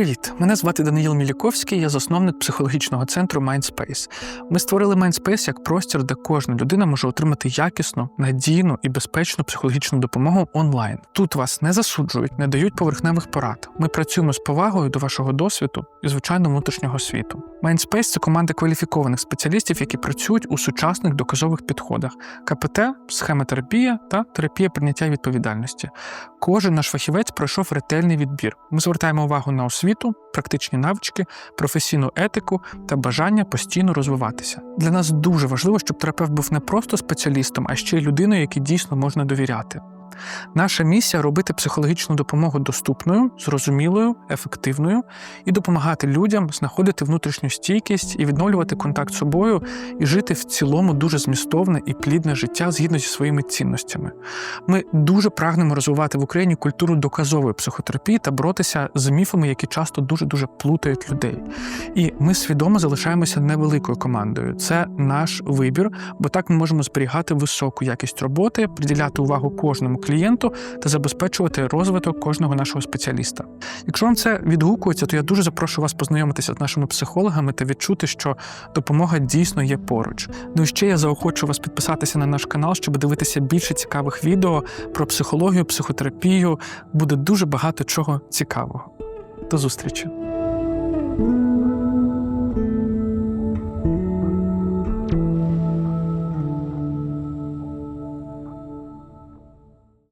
Привіт! Мене звати Даниїл Міліковський, я засновник психологічного центру Mindspace. Ми створили Mindspace як простір, де кожна людина може отримати якісну, надійну і безпечну психологічну допомогу онлайн. Тут вас не засуджують, не дають поверхневих порад. Ми працюємо з повагою до вашого досвіду і звичайно внутрішнього світу. Mindspace – це команда кваліфікованих спеціалістів, які працюють у сучасних доказових підходах: КПТ, схемотерапія та терапія прийняття відповідальності. Кожен наш фахівець пройшов ретельний відбір. Ми звертаємо увагу на освіту, практичні навички, професійну етику та бажання постійно розвиватися. Для нас дуже важливо, щоб терапевт був не просто спеціалістом, а ще й людиною, якій дійсно можна довіряти. Наша місія робити психологічну допомогу доступною, зрозумілою, ефективною і допомагати людям знаходити внутрішню стійкість і відновлювати контакт з собою і жити в цілому дуже змістовне і плідне життя згідно зі своїми цінностями. Ми дуже прагнемо розвивати в Україні культуру доказової психотерапії та боротися з міфами, які часто дуже дуже плутають людей. І ми свідомо залишаємося невеликою командою. Це наш вибір, бо так ми можемо зберігати високу якість роботи, приділяти увагу кожному клієнту та забезпечувати розвиток кожного нашого спеціаліста. Якщо вам це відгукується, то я дуже запрошую вас познайомитися з нашими психологами та відчути, що допомога дійсно є поруч. Ну і ще я заохочу вас підписатися на наш канал, щоб дивитися більше цікавих відео про психологію, психотерапію. Буде дуже багато чого цікавого. До зустрічі!